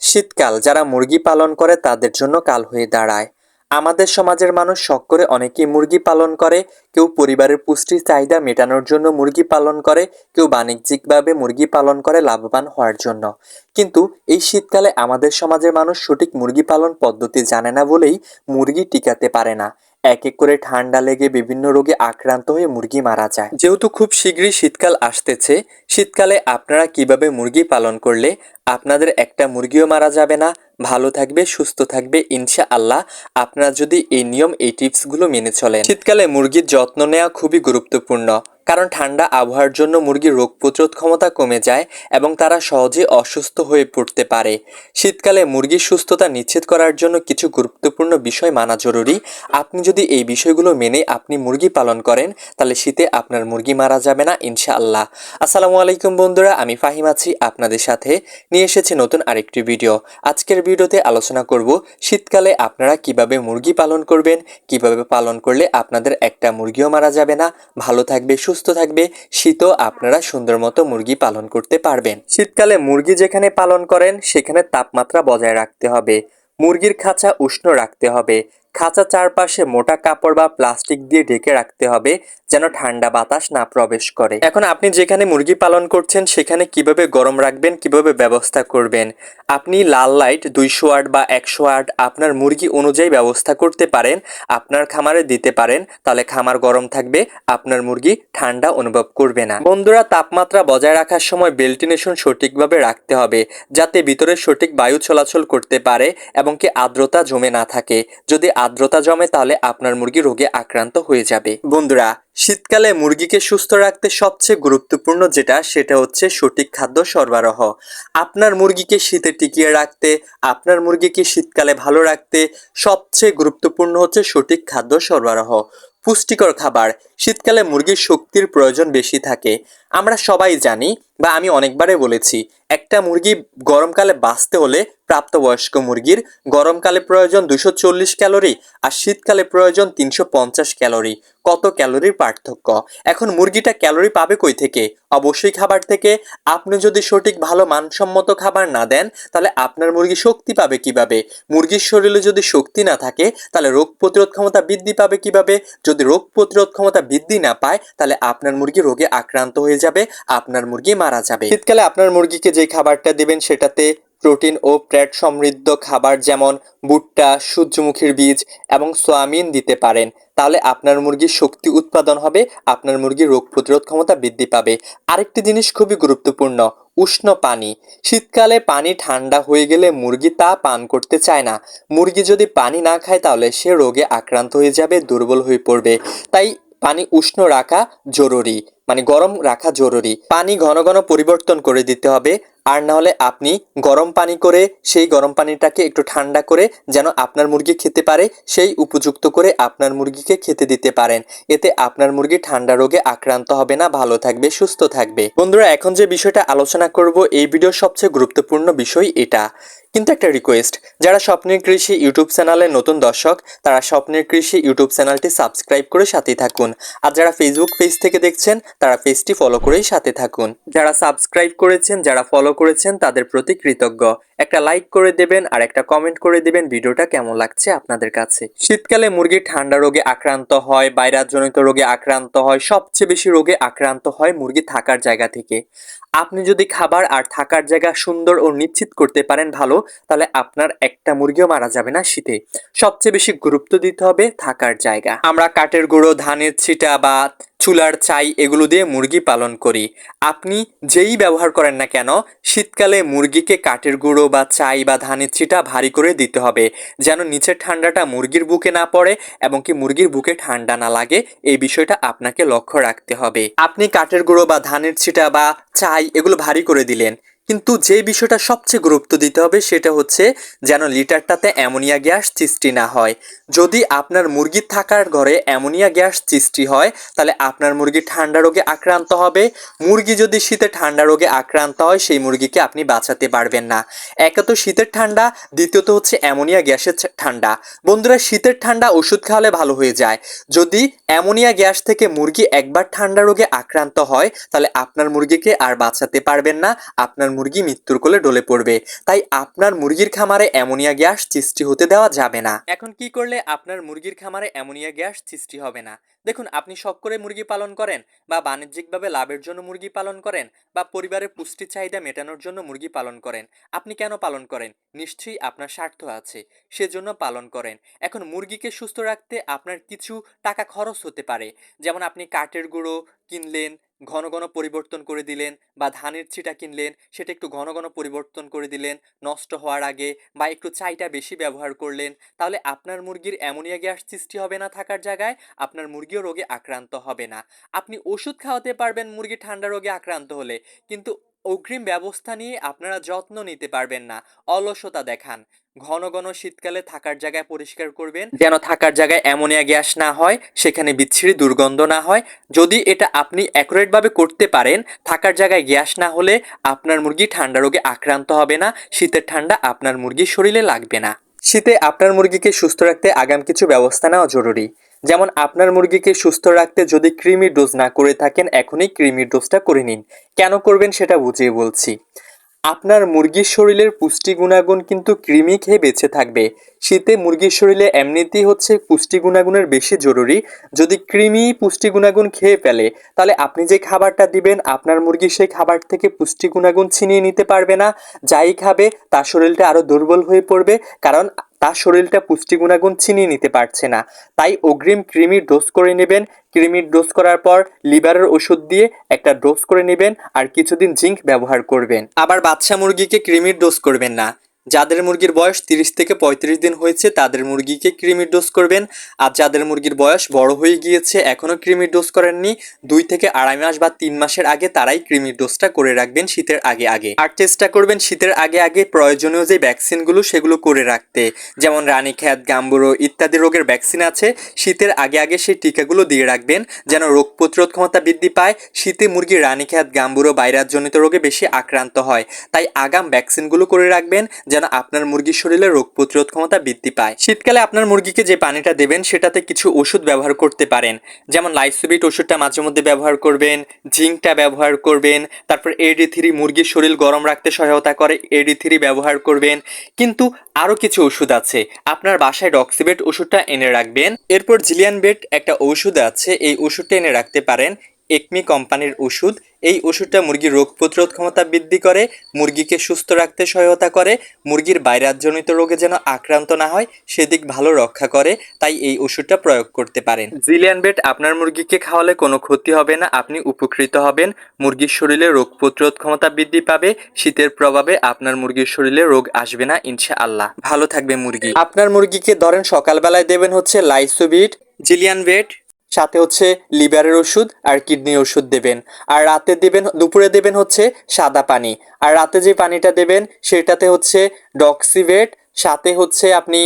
শীতকাল, যারা মুরগি পালন করে তাদের জন্য কাল হয়ে দাঁড়ায়। আমাদের সমাজের মানুষ শখ করে অনেকেই মুরগি পালন করে। কেউ পরিবারের পুষ্টির চাহিদা মেটানোর জন্য মুরগি পালন করে। কেউ বাণিজ্যিকভাবে মুরগি পালন করে লাভবান হওয়ার জন্য। কিন্তু এই শীতকালে আমাদের সমাজের মানুষ সঠিক মুরগি পালন পদ্ধতি জানে না বলেই মুরগি টিকাতে পারে না। এক এক করে ঠান্ডা লেগে বিভিন্ন রোগে আক্রান্ত হয়ে মুরগি মারা যায়। যেহেতু খুব শীঘ্রই শীতকাল আসতেছে, শীতকালে আপনারা কীভাবে মুরগি পালন করলে আপনাদের একটা মুরগিও মারা যাবে না? ভালো থাকবে, সুস্থ থাকবে ইনশা আল্লাহ আপনারা যদি এই নিয়ম, এই টিপসগুলো মেনে চলেন। শীতকালে মুরগির যত্ন নেওয়া খুবই গুরুত্বপূর্ণ। কারণ ঠান্ডা আবহাওয়ার জন্য মুরগির রোগ প্রতিরোধ ক্ষমতা কমে যায় এবং তারা সহজে অসুস্থ হয়ে পড়তে পারে। শীতকালে মুরগির সুস্থতা নিশ্চিত করার জন্য কিছু গুরুত্বপূর্ণ বিষয় মানা জরুরি। আপনি যদি এই বিষয়গুলো মেনে আপনি মুরগি পালন করেন, তাহলে শীতে আপনার মুরগি মারা যাবে না, ইনশাআল্লাহ। আসসালামু আলাইকুম বন্ধুরা, আমি ফাহিম আছি আপনাদের সাথে। নিয়ে এসেছি নতুন আরেকটি ভিডিও। আজকের ভিডিওতে আলোচনা করব শীতকালে আপনারা কীভাবে মুরগি পালন করবেন, কীভাবে পালন করলে আপনাদের একটা মুরগিও মারা যাবে না। ভালো থাকবে, সুস্থ থাকবে, শীতও আপনারা সুন্দর মতো মুরগি পালন করতে পারবেন। শীতকালে মুরগি যেখানে পালন করেন, সেখানে তাপমাত্রা বজায় রাখতে হবে। মুরগির খাঁচা উষ্ণ রাখতে হবে। খাঁচা চারপাশে মোটা কাপড় বা প্লাস্টিক দিয়ে ঢেকে রাখতে হবে। যেন ঠান্ডা বাতাস না প্রবেশ করে। এখন আপনি যেখানে মুরগি পালন করছেন, সেখানে কীভাবে গরম রাখবেন, কীভাবে ব্যবস্থা করবেন? আপনি লাল লাইট, দুইশো আট বা একশো আট আপনার মুরগি অনুযায়ী ব্যবস্থা করতে পারেন, আপনার খামারে দিতে পারেন, তাহলে খামার গরম থাকবে, আপনার মুরগি ঠান্ডা অনুভব করবে না। বন্ধুরা, তাপমাত্রা বজায় রাখার সময় ভেন্টিলেশন সঠিকভাবে রাখতে হবে, যাতে ভিতরে সঠিক বায়ু চলাচল করতে পারে এবং কি আর্দ্রতা জমে না থাকে। যদি আর্দ্রতা জমে, তাহলে আপনার মুরগি রোগে আক্রান্ত হয়ে যাবে। বন্ধুরা শীতকালে মুরগিকে সুস্থ রাখতে সবচেয়ে গুরুত্বপূর্ণ যেটা, সেটা হচ্ছে সঠিক খাদ্য সরবরাহ। আপনার মুরগিকে শীতে টিকিয়ে রাখতে, আপনার মুরগিকে শীতকালে ভালো রাখতে সবচেয়ে গুরুত্বপূর্ণ হচ্ছে সঠিক খাদ্য সরবরাহ। পুষ্টিকর খাবার। শীতকালে মুরগির শক্তির প্রয়োজন বেশি থাকে। আমরা সবাই জানি, বা আমি অনেকবারে বলেছি, একটা মুরগি গরমকালে বাঁচতে হলে প্রাপ্তবয়স্ক মুরগির গরমকালে প্রয়োজন দুশো চল্লিশ ক্যালোরি আর শীতকালে প্রয়োজন তিনশো পঞ্চাশ ক্যালোরি। কত ক্যালোরির পার্থক্য? এখন মুরগিটা ক্যালোরি পাবে কই থেকে? অবশ্যই খাবার থেকে। আপনি যদি সঠিক ভালো মানসম্মত খাবার না দেন, তাহলে আপনার মুরগি শক্তি পাবে কীভাবে? মুরগির শরীরে যদি শক্তি না থাকে, তাহলে রোগ প্রতিরোধ ক্ষমতা বৃদ্ধি পাবে কীভাবে? যদি রোগ প্রতিরোধ ক্ষমতা বৃদ্ধি না পায়, তাহলে আপনার মুরগি রোগে আক্রান্ত হয়ে যাবে, আপনার মুরগি মারা যাবে। শীতকালে আপনার মুরগিকে যে খাবারটা দিবেন, সেটাতে প্রোটিন ও প্যাট সমৃদ্ধ খাবার যেমন ভুট্টা, সূর্যমুখীর বীজ এবং সোয়াবিন দিতে পারেন। তাহলে আপনার মুরগির শক্তি উৎপাদন হবে, আপনার মুরগির রোগ প্রতিরোধ ক্ষমতা বৃদ্ধি পাবে। আরেকটি জিনিস খুবই গুরুত্বপূর্ণ উষ্ণ পানি। শীতকালে পানি ঠান্ডা হয়ে গেলে মুরগি তা পান করতে চায় না। মুরগি যদি পানি না খায় তাহলে সে রোগে আক্রান্ত হয়ে যাবে, দুর্বল হয়ে পড়বে। তাই পানি উষ্ণ রাখা জরুরি মানে গরম রাখা জরুরি। পানি ঘন ঘন পরিবর্তন করে দিতে হবে। আর না হলে আপনি গরম পানি করে সেই গরম পানিটাকে একটু ঠান্ডা করে যেন আপনার মুরগি খেতে পারে, সেই উপযুক্ত করে আপনার মুরগিকে খেতে দিতে পারেন। এতে আপনার মুরগি ঠান্ডা রোগে আক্রান্ত হবে না, ভালো থাকবে, সুস্থ থাকবে। বন্ধুরা, এখন যে বিষয়টা আলোচনা করব, এই ভিডিও সবচেয়ে গুরুত্বপূর্ণ বিষয় এটা। কিন্তু একটা রিকোয়েস্ট যারা স্বপ্নের কৃষি ইউটিউব চ্যানেলে নতুন দর্শক, তারা স্বপ্নের কৃষি ইউটিউব চ্যানেলটি সাবস্ক্রাইব করে সাথে থাকুন। আর যারা ফেসবুক পেজ থেকে দেখছেন, তারা পেজটি ফলো করেই সাথে থাকুন। যারা সাবস্ক্রাইব করেছেন, যারা ফলো করেছেন, তাদের প্রতি কৃতজ্ঞ। একটা লাইক করে দেবেন আর একটা কমেন্ট করে দেবেন ভিডিওটা কেমন লাগছে আপনাদের কাছে। শীতকালে মুরগি ঠান্ডা রোগে আক্রান্ত হয় বাইরাজনিত রোগে আক্রান্ত হয়, সবচেয়ে বেশি রোগে আক্রান্ত হয় মুরগি থাকার জায়গা থেকে। আপনি যদি খাবার আর থাকার জায়গা সুন্দর ও নিশ্চিত করতে পারেন ভালো, তাহলে আপনার একটা মুরগিও মারা যাবে না শীতে। সবচেয়ে বেশি গুরুত্ব দিতে হবে থাকার জায়গা। আমরা কাঠের গুঁড়ো, ধানের ছিটা বা চুলার চাই এগুলো দিয়ে মুরগি পালন করি। আপনি যেই ব্যবহার করেন না কেন, শীতকালে মুরগিকে কাঠের গুঁড়ো বা চাই বা ধানের ছিটা ভারী করে দিতে হবে, যেন নিচের ঠান্ডাটা মুরগির বুকে না পড়ে এবং কি মুরগির বুকে ঠান্ডা না লাগে। এই বিষয়টা আপনাকে লক্ষ্য রাখতে হবে। আপনি কাঠের গুঁড়ো বা ধানের ছিটা বা চাই এগুলো ভারী করে দিলেন। কিন্তু যে বিষয়টা সবচেয়ে গুরুত্ব দিতে হবে সেটা হচ্ছে যেন লিটারটাতে অ্যামোনিয়া গ্যাস সৃষ্টি না হয়। যদি আপনার মুরগি থাকার ঘরে অ্যামোনিয়া গ্যাস সৃষ্টি হয়, তাহলে আপনার মুরগি ঠান্ডা রোগে আক্রান্ত হবে। মুরগি যদি শীতে ঠান্ডা রোগে আক্রান্ত হয়, সেই মুরগিকে আপনি বাঁচাতে পারবেন না। একে তো শীতের ঠান্ডা, দ্বিতীয়ত হচ্ছে অ্যামোনিয়া গ্যাসের ঠান্ডা। বন্ধুরা, শীতের ঠান্ডা ওষুধ খাওয়ালে ভালো হয়ে যায়। যদি অ্যামোনিয়া গ্যাস থেকে মুরগি একবার ঠান্ডা রোগে আক্রান্ত হয়, তাহলে আপনার মুরগিকে আর বাঁচাতে পারবেন না। আপনার মুরগি মৃত্যুর কোলে ডলে পড়বে। তাই আপনার মুরগির খামারে অ্যামোনিয়া গ্যাস সৃষ্টি হতে দেওয়া যাবে না। এখন কি করলে আপনার মুরগির খামারে অ্যামোনিয়া গ্যাস সৃষ্টি হবে না? দেখুন, আপনি শখ করে মুরগি পালন করেন বা বাণিজ্যিকভাবে লাভের জন্য মুরগি পালন করেন বা পরিবারের পুষ্টি চাহিদা মেটানোর জন্য মুরগি পালন করেন। আপনি কেন পালন করেন? নিশ্চয়ই আপনার স্বার্থ আছে, সেজন্য পালন করেন। এখন মুরগিকে সুস্থ রাখতে আপনার কিছু টাকা খরচ হতে পারে। যেমন আপনি কাঠের গুঁড়ো কিনলেন ঘন ঘন পরিবর্তন করে দিলেন বা ধানের ছিটা কিনলেন, সেটা একটু ঘন ঘন পরিবর্তন করে দিলেন, নষ্ট হওয়ার আগে বা একটু চাইটা বেশি ব্যবহার করলেন, তাহলে আপনার মুরগির অ্যামোনিয়া গ্যাস সৃষ্টি হবে না থাকার জায়গায়, আপনার মুরগিও রোগে আক্রান্ত হবে না। আপনি ওষুধ খাওয়াতে পারবেন মুরগি ঠান্ডা রোগে আক্রান্ত হলে, কিন্তু অগ্রিম ব্যবস্থা নিয়ে আপনারা যত্ন নিতে পারবেন না। অলসতা দেখান। ঘন ঘন শীতকালে থাকার জায়গায় পরিষ্কার করবেন। যেন থাকার জায়গায় অ্যামোনিয়া গ্যাস না হয়, সেখানে বিচ্ছিরি দুর্গন্ধ না হয়। যদি এটা আপনি অ্যাকুরেটভাবে করতে পারেন, থাকার জায়গায় গ্যাস না হলে আপনার মুরগি ঠান্ডা রোগে আক্রান্ত হবে না। শীতের ঠান্ডা আপনার মুরগির শরীরে লাগবে না। শীতে আপনার মুরগিকে সুস্থ রাখতে আগাম কিছু ব্যবস্থা নেওয়া জরুরি। যেমন আপনার মুরগিকে সুস্থ রাখতে যদি ক্রিমির ডোজ না করে থাকেন, এখনই ক্রিমির ডোজটা করে নিন। কেন করবেন সেটা বুঝিয়ে বলছি। আপনার মুরগির শরীরের পুষ্টি গুণাগুণ কিন্তু কৃমি খেয়ে বেঁচে থাকবে। শীতে মুরগির শরীরে এমনিতেই হচ্ছে পুষ্টি গুণাগুণের বেশি জরুরি। যদি কৃমি পুষ্টি গুণাগুণ খেয়ে ফেলে, তাহলে আপনি যে খাবারটা দিবেন, আপনার মুরগি সেই খাবার থেকে পুষ্টি গুণাগুণ ছিনিয়ে নিতে পারবে না। যাই খাবে, তার শরীরটা আরও দুর্বল হয়ে পড়বে। কারণ তার শরীরটা পুষ্টি গুণাগুণ ছিনিয়ে নিতে পারছে না। তাই অগ্রিম ক্রিমির ডোজ করে নেবেন। ক্রিমির ডোজ করার পর লিভারের ওষুধ দিয়ে একটা ডোজ করে নেবেন আর কিছুদিন জিঙ্ক ব্যবহার করবেন। আবার বাচ্চা মুরগিকে ক্রিমির ডোজ করবেন না। যাদের মুরগির বয়স তিরিশ থেকে পঁয়ত্রিশ দিন হয়েছে, তাদের মুরগিকে কৃমির ডোজ করবেন। আর যাদের মুরগির বয়স বড় হয়ে গিয়েছে এখনও কৃমির ডোজ করেননি। দুই থেকে আড়াই মাস বা তিন মাসের আগে তারাই কৃমির ডোজটা করে রাখবেন শীতের আগে আগে। আর চেষ্টা করবেন শীতের আগে আগে প্রয়োজনীয় যে ভ্যাকসিনগুলো, সেগুলো করে রাখতে। যেমন রানীখ্যাত গাম্বুরো ইত্যাদি রোগের ভ্যাকসিন আছে, শীতের আগে আগে সেই টিকাগুলো দিয়ে রাখবেন, যেন রোগ প্রতিরোধ ক্ষমতা বৃদ্ধি পায়। শীতে মুরগি রানীখ্যাত গাম্বুরো বাইরাজজনিত রোগে বেশি আক্রান্ত হয়। তাই আগাম ভ্যাকসিনগুলো করে রাখবেন যেন আপনার মুরগির শরীরে রোগ প্রতিরোধ ক্ষমতা বৃদ্ধি পায়। শীতকালে আপনার মুরগিকে যে পানিটা দেবেন, সেটাতে কিছু ওষুধ ব্যবহার করতে পারেন। যেমন লাইসোবিট ওষুধটা মাঝে মধ্যে ব্যবহার করবেন, জিঙ্কটা ব্যবহার করবেন, তারপর এডি থ্রি মুরগির শরীর গরম রাখতে সহায়তা করে এডি থ্রি ব্যবহার করবেন। কিন্তু আরও কিছু ওষুধ আছে। আপনার বাসায় ডক্সিবেট ওষুধটা এনে রাখবেন। এরপর জিলিয়ান বেট একটা ওষুধ আছে, এই ওষুধটা এনে রাখতে পারেন। একমি কোম্পানির ওষুধ। এই ওষুধটা মুরগির রোগ প্রতিরোধ ক্ষমতা বৃদ্ধি করে, মুরগিকে সুস্থ রাখতে সহায়তা করে, মুরগির বাইরাজজনিত রোগে যেন আক্রান্ত না হয়, সেদিক ভালো রক্ষা করে, তাই এই ওষুধটা প্রয়োগ করতে পারেন। জিলিয়ান বেট আপনার মুরগিকে খাওয়ালে কোনো ক্ষতি হবে না, আপনি উপকৃত হবেন। মুরগির শরীরে রোগ প্রতিরোধ ক্ষমতা বৃদ্ধি পাবে, শীতের প্রভাবে আপনার মুরগির শরীরে রোগ আসবে না ইনশা আল্লাহ ভালো থাকবে মুরগি। আপনার মুরগিকে ধরেন সকালবেলায় দেবেন হচ্ছে লাইসোবিট। জিলিয়ান বেট সাথে হচ্ছে লিভারের ওষুধ আর কিডনির ওষুধ দেবেন। আর রাতে দেবেন, দুপুরে দেবেন হচ্ছে সাদা পানি। আর রাতে যে পানিটা দেবেন, সেটাতে হচ্ছে ডক্সিভেট সাথে হচ্ছে আপনি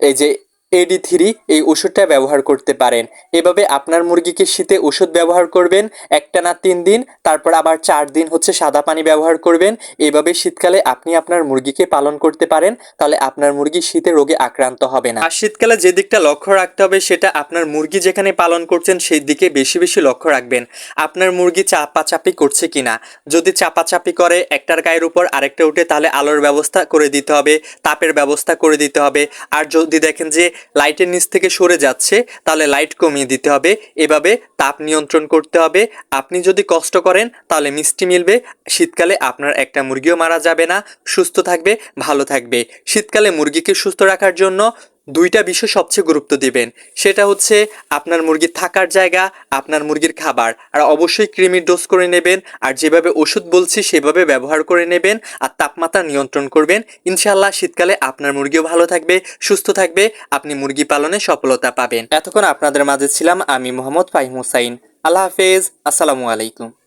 এই যে এডি থ্রি এই ওষুধটা ব্যবহার করতে পারেন। এভাবে আপনার মুরগিকে শীতে ওষুধ ব্যবহার করবেন, একটা না তিন দিন, তারপর আবার চার দিন হচ্ছে সাদা পানি ব্যবহার করবেন। এভাবে শীতকালে আপনি আপনার মুরগিকে পালন করতে পারেন, তাহলে আপনার মুরগি শীতে রোগে আক্রান্ত হবে না। আর শীতকালে যে দিকটা লক্ষ্য রাখতে হবে, সেটা আপনার মুরগি যেখানে পালন করছেন, সেই দিকে বেশি বেশি লক্ষ্য রাখবেন। আপনার মুরগি চাপাচাপি করছে কিনা? যদি চাপাচাপি করে, একটার গায়ের উপর আরেকটা উঠে, তাহলে আলোর ব্যবস্থা করে দিতে হবে, তাপের ব্যবস্থা করে দিতে হবে। আর যদি দেখেন যে লাইটের নিচ থেকে সরে যাচ্ছে, তাহলে লাইট কমিয়ে দিতে হবে। এভাবে তাপ নিয়ন্ত্রণ করতে হবে। আপনি যদি কষ্ট করেন, তাহলে মিষ্টি মিলবে। শীতকালে আপনার একটা মুরগিও মারা যাবে না। সুস্থ থাকবে, ভালো থাকবে। শীতকালে মুরগিকে সুস্থ রাখার জন্য দুইটা বিষয় সবচেয়ে গুরুত্ব দিবেন। সেটা হচ্ছে আপনার মুরগির থাকার জায়গা, আপনার মুরগির খাবার। আর অবশ্যই কৃমির ডোজ করে নেবেন, আর যেভাবে ওষুধ বলছি সেভাবে ব্যবহার করে নেবেন, আর তাপমাত্রা নিয়ন্ত্রণ করবেন। ইনশাআল্লাহ শীতকালে আপনার মুরগিও ভালো থাকবে, সুস্থ থাকবে, আপনি মুরগি পালনে সফলতা পাবেন। এতক্ষণ আপনাদের মাঝে ছিলাম আমি মোহাম্মদ ফাহিম হুসাইন। আল্লাহ হাফেজ, আসসালামু আলাইকুম।